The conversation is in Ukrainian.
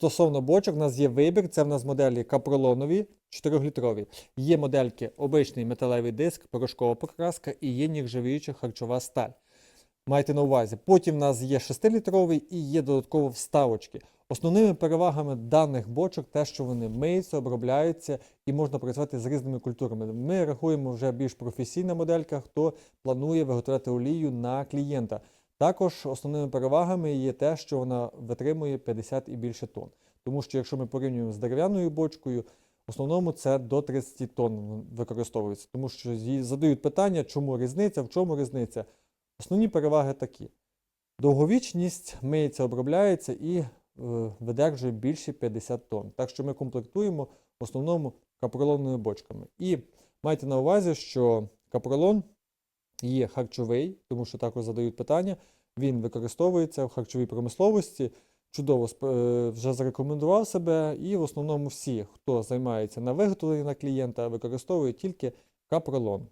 Стосовно бочок, у нас є вибір. Це в нас моделі капролонові 4-літрові. Є модельки обичний металевий диск, порошкова покраска і є нержавіюча харчова сталь. Майте на увазі. Потім в нас є 6-літровий і є додатково вставочки. Основними перевагами даних бочок те, що вони миються, обробляються і можна працювати з різними культурами. Ми рахуємо вже більш професійна моделька, хто планує виготовляти олію на клієнта. Також основними перевагами є те, що вона витримує 50 і більше тонн. Тому що якщо ми порівнюємо з дерев'яною бочкою, в основному це до 30 тонн використовується. Тому що задають питання, чому різниця, в чому різниця. Основні переваги такі: довговічність миється, обробляється і е, видержує більше 50 тонн. Так що ми комплектуємо в основному капролоновими бочками. І майте на увазі, що капролон є харчовий, тому що також задають питання. Він використовується в харчовій промисловості. Чудово е, вже зарекомендував себе, і в основному всі, хто займається на виготовленні на клієнта, використовують тільки капролон.